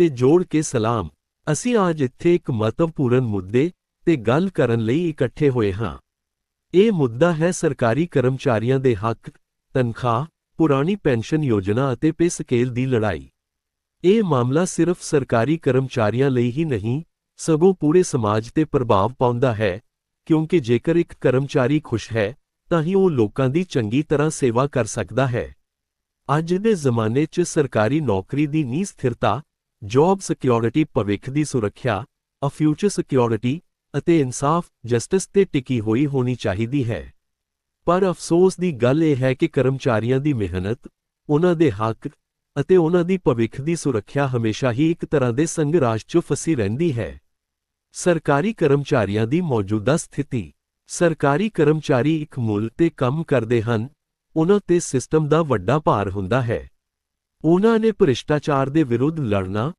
ਤੇ ਜੋੜ ਕੇ ਸਲਾਮ। ਅਸੀਂ ਅੱਜ ਇੱਥੇ ਇੱਕ ਮਹੱਤਵਪੂਰਨ ਮੁੱਦੇ ਤੇ ਗੱਲ ਕਰਨ ਲਈ ਇਕੱਠੇ ਹੋਏ ਹਾਂ। ਇਹ ਮੁੱਦਾ ਹੈ ਸਰਕਾਰੀ ਕਰਮਚਾਰੀਆਂ ਦੇ ਹੱਕ, ਤਨਖਾਹ, ਪੁਰਾਣੀ ਪੈਨਸ਼ਨ ਯੋਜਨਾ ਅਤੇ ਪੇ ਸਕੇਲ ਦੀ ਲੜਾਈ। ਇਹ ਮਾਮਲਾ ਸਿਰਫ ਸਰਕਾਰੀ ਕਰਮਚਾਰੀਆਂ ਲਈ ਹੀ ਨਹੀਂ, ਸਗੋਂ ਪੂਰੇ ਸਮਾਜ ਤੇ ਪ੍ਰਭਾਵ ਪਾਉਂਦਾ ਹੈ, ਕਿਉਂਕਿ ਜੇਕਰ ਇੱਕ ਕਰਮਚਾਰੀ ਖੁਸ਼ ਹੈ, ਤਾਂ ਹੀ ਉਹ ਲੋਕਾਂ ਦੀ ਚੰਗੀ ਤਰ੍ਹਾਂ ਸੇਵਾ ਕਰ ਸਕਦਾ ਹੈ। ਅੱਜ ਦੇ ਜ਼ਮਾਨੇ 'ਚ ਸਰਕਾਰੀ ਨੌਕਰੀ ਦੀ ਨੀ ਸਥਿਰਤਾ ਜੌਬ ਸਿਕਿਉਰਿਟੀ ਭਵਿੱਖ ਦੀ ਸੁਰੱਖਿਆ, ਅ ਫਿਊਚਰ ਸਿਕਿਉਰਿਟੀ ਅਤੇ ਇਨਸਾਫ, ਜਸਟਿਸ ਤੇ ਟਿਕੀ ਹੋਈ ਹੋਣੀ ਚਾਹੀਦੀ ਹੈ। ਪਰ ਅਫਸੋਸ ਦੀ ਗੱਲ ਇਹ ਹੈ ਕਿ ਕਰਮਚਾਰੀਆਂ ਦੀ ਮਿਹਨਤ, ਉਹਨਾਂ ਦੇ ਹੱਕ ਅਤੇ ਉਹਨਾਂ ਦੀ ਭਵਿੱਖ ਦੀ ਸੁਰੱਖਿਆ ਹਮੇਸ਼ਾ ਹੀ ਇੱਕ ਤਰ੍ਹਾਂ ਦੇ ਸੰਘਰਸ਼ 'ਚ ਫਸੀ ਰਹਿੰਦੀ ਹੈ। ਸਰਕਾਰੀ ਕਰਮਚਾਰੀਆਂ ਦੀ ਮੌਜੂਦਾ ਸਥਿਤੀ, ਸਰਕਾਰੀ ਕਰਮਚਾਰੀ ਇੱਕ ਮੁੱਲ ਤੇ ਕੰਮ ਕਰਦੇ ਹਨ, ਉਹਨਾਂ ਤੇ ਸਿਸਟਮ ਦਾ ਵੱਡਾ ਭਾਰ ਹੁੰਦਾ ਹੈ। ਉਹਨਾਂ ਨੇ ਭ੍ਰਿਸ਼ਟਾਚਾਰ ਦੇ ਵਿਰੁੱਧ ਲੜਨਾ